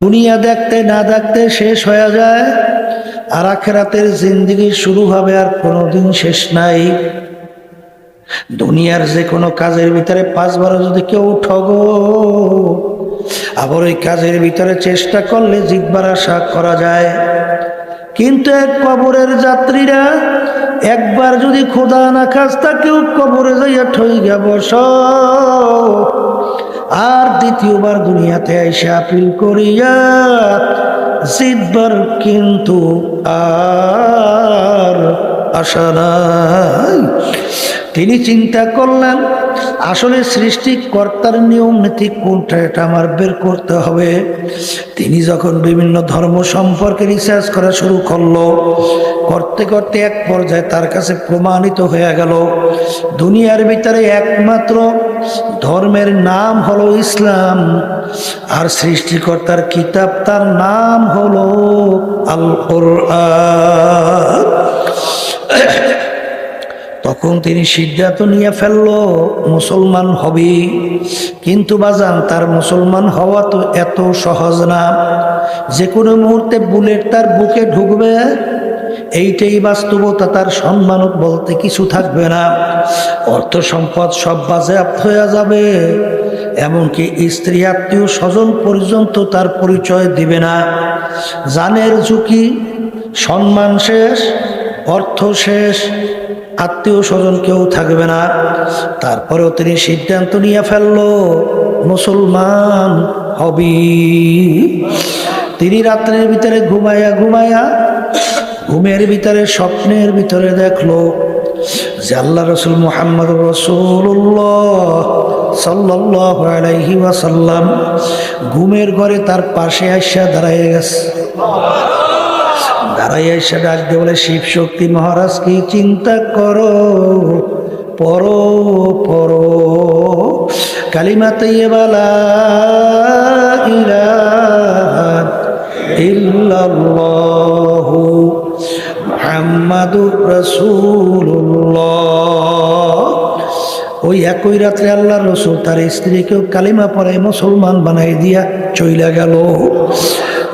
দুনিয়া দেখতে না দেখতে শেষ হয়ে যায় আর আখেরাতের জিন্দিগি শুরু হবে আর কোনোদিন শেষ নাই। দুনিয়ার যে কোনো কাজের ভিতরে পাঁচবার যদি কেউ ঠগো আবার ওই কাজের ভিতরে চেষ্টা করলে জিতবার আশা করা যায়। কিন্তু এক কবরের যাত্রীরা একবার যদি খোদা না খাস্তা, কেউ কবরে যাইয়া ঠই গে বস। দ্বিতীয়বার দুনিয়াতে এসে আপিল করিয়া জিতবার কিন্তু আর আশা নাই। তিনি চিন্তা করলেন আসলে সৃষ্টিকর্তার নিয়ম নীতি কোনটা এটা আমার বের করতে হবে। তিনি যখন বিভিন্ন ধর্ম সম্পর্কে রিসার্চ করা শুরু করল, করতে করতে এক পর্যায়ে তার কাছে প্রমাণিত হয়ে গেল, দুনিয়ার ভিতরে একমাত্র ধর্মের নাম হলো ইসলাম, আর সৃষ্টিকর্তার কিতাব তার নাম হলো আল তখন তিনি সিদ্ধান্ত নিয়ে ফেলল, মুসলমান হবে। কিন্তু বাজান, তার মুসলমান হওয়া তো এত সহজ না। যে কোনো মুহূর্তে বুলেট তার বুকে ঢুকবে, এইটাই বাস্তবতা, তার সম্মান বলতে কিছু থাকবে না। অর্থ সম্পদ সব বাজেয়াপ্ত হয়ে যাবে, এমনকি স্ত্রী, আত্মীয়, স্বজন পর্যন্ত তার পরিচয় দিবে না। জানের ঝুঁকি, সম্মান শেষ, অর্থ শেষ আত্মীয় স্বজন কেউ থাকবে না। তারপরেও তিনি সিদ্ধান্ত নিয়ে ফেলল, মুসলমান হবি। তিনি রাত্রের ভিতরে ঘুমাইয়া ঘুমাইয়া ঘুমের ভিতরে, স্বপ্নের ভিতরে দেখল যে আল্লাহ রসুল মোহাম্মদ রসুল্লাহ সাল্লাহ ঘুমের ঘরে তার পাশে আসা দাঁড়াইয়া গেছে। দাঁড়াইয়া এসে ডাক দিয়ে বলে, শিব শক্তি মহারাজ, কি চিন্তা করো? পরো পরো কালিমা তৈবালা ওই একই রাত্রে আল্লাহ রসুল তার স্ত্রীকেও কালিমা পরে মুসলমান বানাই দিয়া চইলা গেল।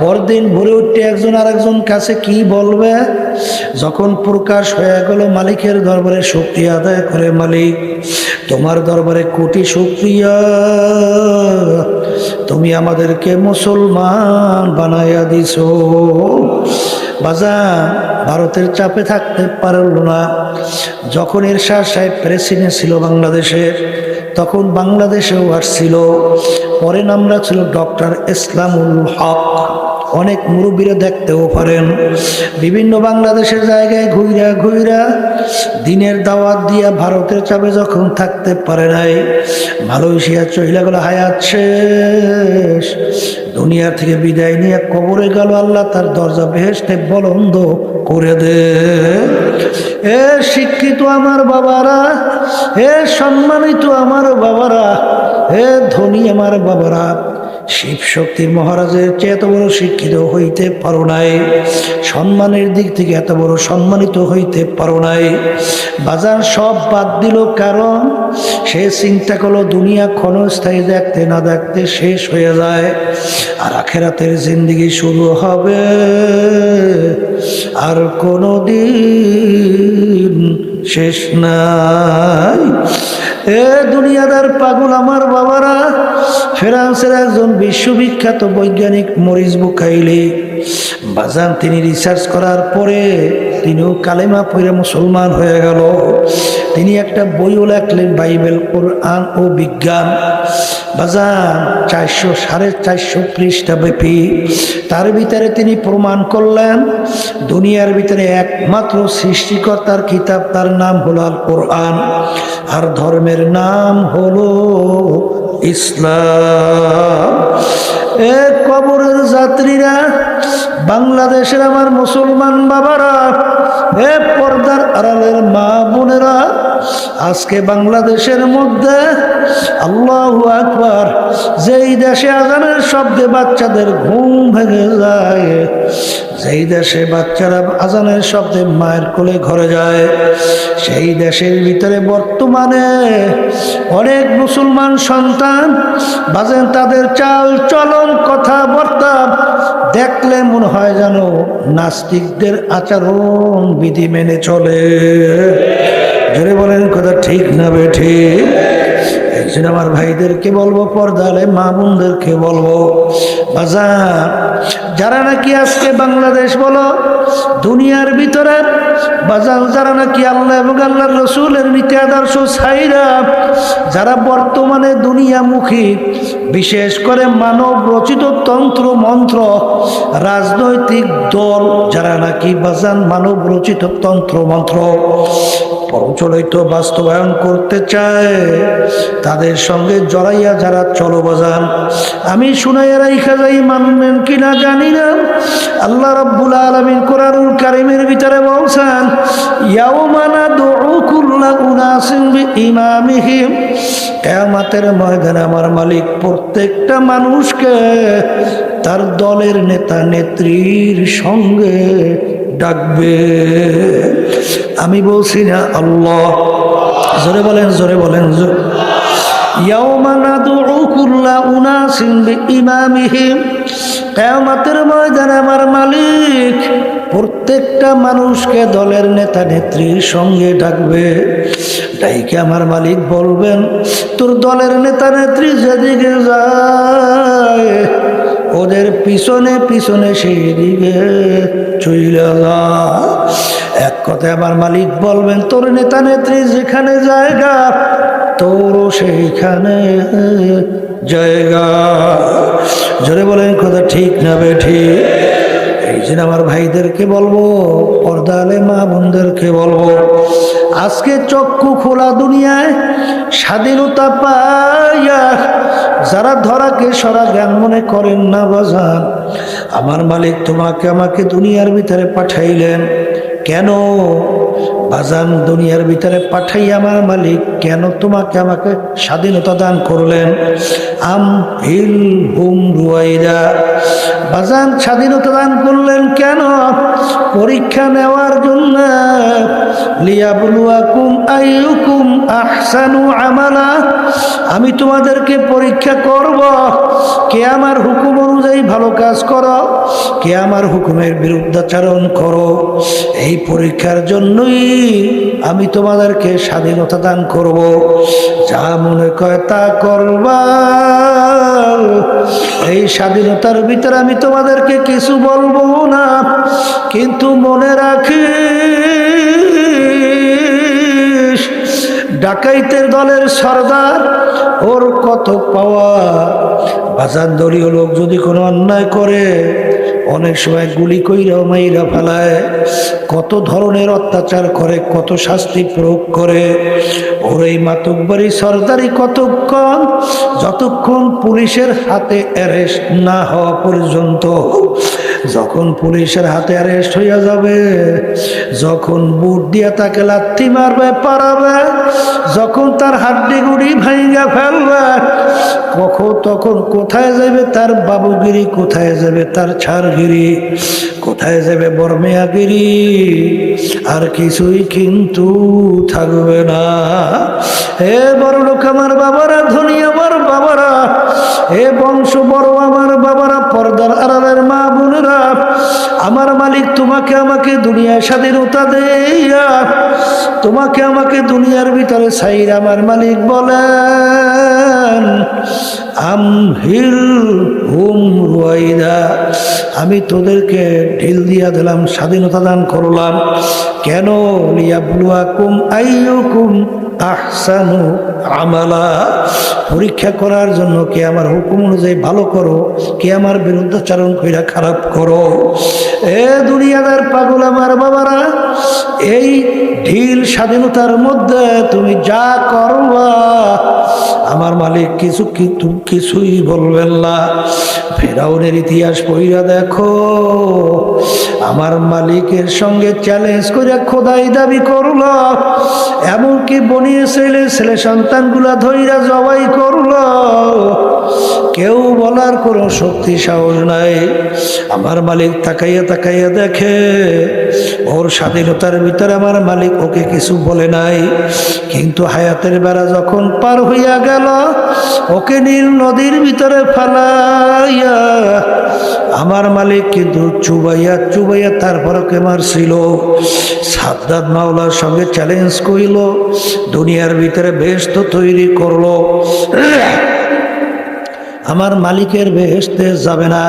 পরদিন ভরে উঠতে একজন আর একজন কাছে কি বলবে? যখন প্রকাশ হয়ে গেল, মালিকের দরবারে শক্তি আদায় করে, মালিক, তোমার দরবারে কোটি শুক্রিয়া। তুমি আমাদেরকে মুসলমান বানাইয়া দিছ। বাজার ভারতের চাপে থাকতে পারল না। যখন এরশাদ সাহেব প্রেসিডেন্ট ছিল বাংলাদেশের তখন বাংলাদেশেও আসছিল। পরে নামরা ছিল ডক্টর ইসলামুল হক। অনেক মুরব্বীরা দেখতেও পারেন। বিভিন্ন বাংলাদেশের জায়গায় ঘুইরা ঘুইরা দিনের দাওয়াত দিয়া ভারতের চাপে যখন থাকতে পারে নাই মালয়েশিয়া চহিলা গেল হায়াত শেষ। দুনিয়া থেকে বিদায় নিয়ে কবরে গেল, আল্লাহ তার দরজা বেহেস্তে বলন্দ করে দে। এ শিক্ষিত আমার বাবারা হে সম্মানিত আমার বাবারা হে ধনী আমার বাবারা শিব শক্তির মহারাজের চেয়ে এত বড় শিক্ষিত হইতে পারো নাই। সম্মানের দিক থেকে এত বড় সম্মানিত হইতে পারো নাই। বাজার সব বাদ দিল, কারণ সে চিন্তা করল, দুনিয়া ক্ষণস্থায়ী দেখতে না দেখতে শেষ হয়ে যায়, আর আখেরাতের জিন্দিগি শুরু হবে। আর কোনো দিন শেষ নাই। এ দুনিয়াদার পাগল আমার বাবারা ফ্রান্সের একজন বিশ্ববিখ্যাত বৈজ্ঞানিক মরিস বুকাইলি। বাজান তিনি রিসার্চ করার পরে তিনিও কালেমা পড়ে মুসলমান হয়ে গেল। তিনি একটা বইও লেখলেন বাইবেল, কোরআন ও বিজ্ঞান। বাজান চারশো সাড়ে চারশো পৃষ্ঠা ব্যাপী। তার ভিতরে তিনি প্রমাণ করলেন, দুনিয়ার ভিতরে একমাত্র সৃষ্টিকর্তার কিতাব, তার নাম হলো আল কোরআন আর ধর্মের নাম হলো ইসলাম। এ কবরের যাত্রীরা, বাংলাদেশের আমার মুসলমান বাবারা, এ পর্দার আড়ালের মা বোনেরা, আজকে বাংলাদেশের মধ্যে আল্লাহ আকবার, যেই দেশে আজানের শব্দে বাচ্চাদের ঘুম ভেঙে যায়। যেই দেশে বাচ্চারা আজানের শব্দে মায়ের কোলে ঘরে যায়, সেই দেশের ভিতরে বর্তমানে অনেক মুসলমান সন্তান বাজেন তাদের চাল চলন কথাবার্তা দেখলে মনে হয় যেন নাস্তিকদের আচরণ বিধি মেনে চলে। জোরে বলেন, কথা ঠিক না বেঠি একজন আমার ভাইদেরকে বলব, পর্দালে মা বোনদেরকে বলব, বাজার, যারা নাকি আজকে বাংলাদেশ বলো, দুনিয়ার ভিতরে বাজার যারা নাকি আল্লাহ এবং আল্লাহ রসুলের নীতি আদর্শ ছাইরা, যারা বর্তমানে দুনিয়ামুখী, বিশেষ করে মানব রচিত তন্ত্র, মন্ত্র, রাজনৈতিক দল, যারা নাকি বাজান মানব রচিত তন্ত্র, মন্ত্র প্রচলিত বাস্তবায়ন করতে চায়, তাদের সঙ্গে জড়াইয়া যারা চলো বাজান। আমি শুনাইয়া রাইখা যাই, মানবেন কিনা জানি না। আল্লাহ রাব্বুল আলামিন কোরআনুল কারীমের ভিতরে বলছেন ইয়াউমানা দুউ কুল্লা উনাসিন বিইমামিহিম কিয়ামতের ময়দানে আমার মালিক প্রত্যেকটা মানুষকে তার দলের নেতা নেত্রীর সঙ্গে ডাকবে। আমি বলছি না, আল্লাহ। জোরে বলেন জোরে বলেন জোরে কিয়ামতের ময়দানে আমার মালিক প্রত্যেকটা মানুষকে দলের নেতা নেত্রীর সঙ্গে ডাকবে। ডাইকে আমার মালিক বলবেন, তোর দলের নেতা নেত্রী যেদিকে যায়, ওদের পিছনে পিছনে সেই দিকে চইলা যা। এক কথায় আমার মালিক বলবেন, তোর নেতা নেত্রী যেখানে জায়গা, তোরও সেইখানে জায়গা। জোরে বলেন, কথা ঠিক না বেঠি এই জন্য আমার ভাইদেরকে বলব, পর্দালে মা বোনদেরকে বলব, আজকে চক্ষু খোলা দুনিয়ায় স্বাধীনতা পাইয়া যারা ধরাকে সরা জ্ঞান মনে করেন না বাজান, আমার মালিক তোমাকে আমাকে দুনিয়ার ভিতরে পাঠাইলেন। কেন বাজান দুনিয়ার ভিতরে পাঠাই আমার মালিক? কেন তোমাকে আমাকে স্বাধীনতা দান করলেন? আম হিল হুম রুয়াইরা বাজান স্বাধীনতা দান করলেন কেন? পরীক্ষা নেওয়ার জন্য লিয়াবলুয়াকুম আইয়ুকুম আহসানু আমালা। আমি তোমাদেরকে পরীক্ষা করব। কে আমার হুকুম অনুযায়ী ভালো কাজ করো, কে আমার হুকুমের বিরুদ্ধাচারণ করো, এই পরীক্ষার জন্যই আমি তোমাদেরকে স্বাধীনতা দান করব। যা মনে কয় তা করবা। এই স্বাধীনতার ভিতরে আমি তোমাদেরকে কিছু বলব না, কিন্তু মনে রাখি ডাকাইতের দলের সর্দার ওর কত পাওয়া। বাজার দলীয় লোক যদি কোনো অন্যায় করে অনেক সময় গুলি কইরাও মাইরা ফেলায়। কত ধরনের অত্যাচার করে, কত শাস্তি প্রয়োগ করে। ওর এই মাতকবাড়ি সর্দারি কতক্ষণ, যতক্ষণ পুলিশের হাতে অ্যারেস্ট না হওয়া পর্যন্ত যখন পুলিশের হাতে অ্যারেস্ট হইয়া যাবে, যখন বুট দিয়ে তাকে লাথি মারবে পারাবে যখন তার হাড্ডি গুড়ি ভাইঙ্গা ফেলবে, কখন তখন কোথায় যাবে, তার বাবুগিরি কোথায় যাবে, তার ছাড়গিরি কোথায় যাবে, বর্মেয়াগিরি আর কিছুই কিন্তু থাকবে না। হে বড় লোক আমার বাবারা, ধনী আমার বাবারা আমার মালিক তোমাকে আমাকে দুনিয়ায় স্বাধীনতা দেয়া, তোমাকে আমাকে দুনিয়ার ভিতরে সাইর আমার মালিক বলেন হুম আমি তোদেরকে ঢিল দিয়া দিলাম, স্বাধীনতা দান করলাম। কেন? লিয়াবলুয়াকুম আইয়ুকুম আহসানু আমালা পরীক্ষা করার জন্য কে আমার হুকুম অনুযায়ী ভালো করো, কে আমার বিরুদ্ধাচারণ কইরা খারাপ করো। এ দুনিয়াদার পাগল আমার বাবারা, এই ঢিল স্বাধীনতার মধ্যে তুমি যা করবা, আমার মালিক কিছু কিন্তু কিছুই বলবেন না। ফেরাউনের ইতিহাস পইরা দেখো আমার মালিকের সঙ্গে চ্যালেঞ্জ করে খোদাই দাবি করল এমনকি বনিয়ে ছেলে ছেলে সন্তানগুলা ধৈরা জবাই করল কেউ বলার কোনো শক্তি, সাহস নাই। আমার মালিক তাকাইয়া তাকাইয়া দেখে, ওর স্বাধীনতার ভিতরে আমার মালিক ওকে কিছু বলে নাই। কিন্তু হায়াতের বেড়া যখন পার হইয়া গেল, ওকে নীল নদীর ভিতরে ফালাইয়া আমার মালিক কিন্তু চুবাইয়া চুবাইয়া তারপর ওকে মারছিল সাদ্দাত মাওলার সঙ্গে চ্যালেঞ্জ করিল, দুনিয়ার ভিতরে বেশ তো তৈরি করল। আমার মালিকের ভেস্তে যাবে না।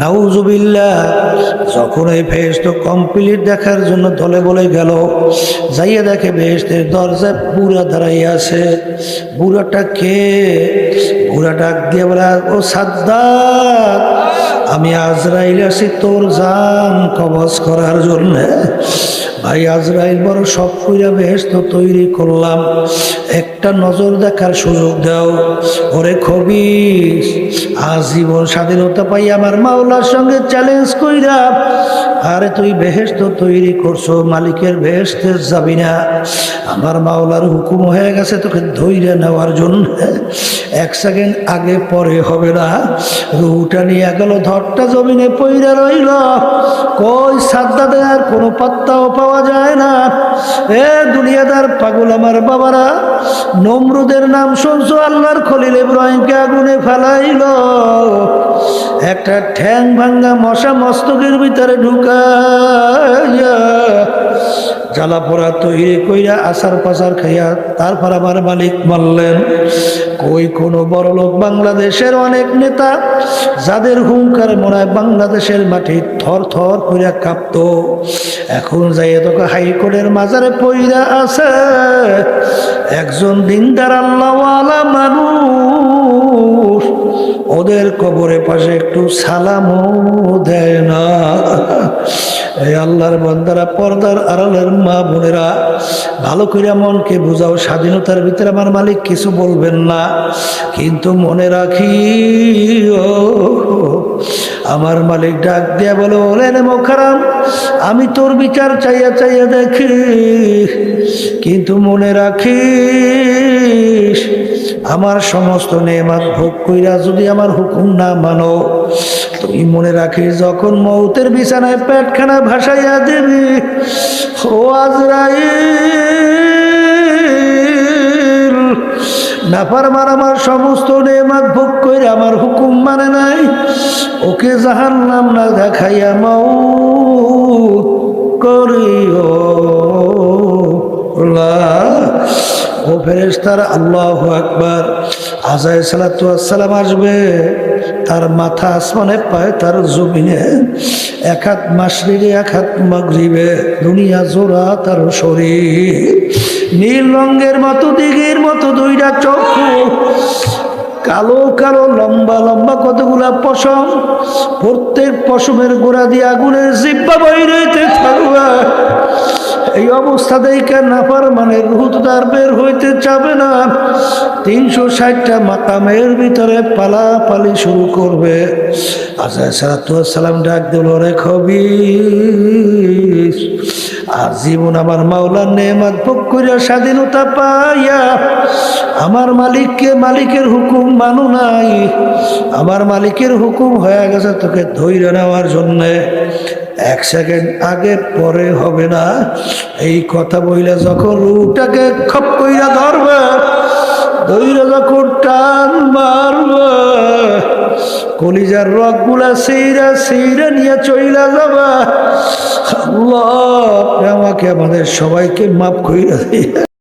নাউজুবিল্লা যখন এই ভেস্ত কমপ্লিট দেখার জন্য দলে বলে গেল, যাইয়ে দেখে ভেস্তের দরজায় বুড়া দাঁড়াইয়া আছে। বুড়াটা কে? বুড়া ডাক দিয়ে বলে, ও সাদ্দাত! আমি আজরাইল আসি তোর জান কবজ করার জন্য। ভাই আজরাইল বড় সব কইরা বেহেস্ত তৈরি করলাম। একটা নজর দেখার সুযোগ দাও। ওরে খবি আজীবন স্বাধীনতা পাই আমার মাওলার সঙ্গে চ্যালেঞ্জ কইরা। আরে তুই বেহেস্ত তৈরি করছ, মালিকের বেহেস্তে যাবি না আমার মাওলার হুকুম হয়ে গেছে তোকে ধৈর্য নেওয়ার জন্য। এক সেকেন্ড আগে পরে হবে না। রুটা নিয়ে গেল, ধরটা জমিনে পইরা রইল। কই সাদ্দা দেয়ার কোনো পাত্তাও পাওয়া যায় না। এ দুনিয়াদার পাগল আমার বাবারা, নমরুদের নাম শুনছো? আল্লাহর খলিল ইব্রাহিমকে আগুনে ফেলাইল। একটা ঠ্যাং ভাঙ্গা মশা মস্তকের ভিতরে ঢুকাইয়া জ্বালা পোড়া তৈরি কইরা আসার পাসার খাইয়া তারপর আমার মালিক মারলেন কই কোনো বড় লোক বাংলাদেশের অনেক নেতা, যাদের হুঙ্কার মনে হয় বাংলাদেশের মাটি থর থর কইরা কাঁপত। এখন যাইয়ে তোকে হাইকোর্টের মাজারে পইরা আছে, একজন দিনদার আল্লাহওয়ালা মানুষ। ওদের কবরে পাশে একটু সালামও দেয় না। এই আল্লাহর বন্দারা পর্দার আড়ালের মা বোনেরা, ভালো করে মনকে বুঝাও, স্বাধীনতার ভিতরে আমার মালিক কিছু বলবেন না। কিন্তু মনে রাখি আমার মালিক ডাক দিয়া বলে ওলেন মোখারাম, আমি তোর বিচার চাইয়া চাইয়া দেখি। কিন্তু মনে রাখিস আমার সমস্ত নেমাত ভোগ কইরা যদি আমার হুকুম না মানো, তুমি মনে রাখিস যখন মৌতের বিছানায় পেটখানা ভাসাইয়া দিবি, ও আজরাইল, নাফার মার আমার সমস্ত নেমাত ভোগ কইরা আমার হুকুম মানে নাই, ওকে জাহান নাম না দেখাইয়া মাউ করিও। ফেরেস্তার আল্লাহ আকবার আজাই সালাতাম আসবে। তার মাথা আসমানে, পায় তার জমিনে, এক হাত মাসরিরে এক হাত মাগরিবে। দুনিয়া জোড়া তার শরীর। নীল রঙের মতো, দিঘির মতো দুইটা চক্ষু। কালো কালো, লম্বা লম্বা কতগুলা পশম। প্রত্যেক পশমের গোড়া দিয়ে আগুনের জিব্বা থাকবে এই অবস্থা দেখে নাফার মানে রুহ তো বের হইতে চাবে না। তিনশো ষাটটা মাকামের ভিতরে পালা পালি শুরু করবে। আচ্ছা সালাম ডাক দিল রে খবি আর জীবন আমার মাওলার নেমাত ভোগ করিয়া স্বাধীনতা পাইয়া আমার মালিককে মালিকের হুকুম মানু নাই। আমার মালিকের হুকুম হয়ে গেছে তোকে ধৈর্য নেওয়ার জন্যে। এক সেকেন্ড আগে, পরে হবে না। এই কথা বইলে যখন রুটাকে খপ কইরা ধরবে ধৈর্য যখন টান মারবে, কলিজার রকগুলা সেইরা সেইরা নিয়ে চইলা যাবা। আল্লাহ, আমাকে আমাদের সবাইকে মাফ কইরা দিয়ে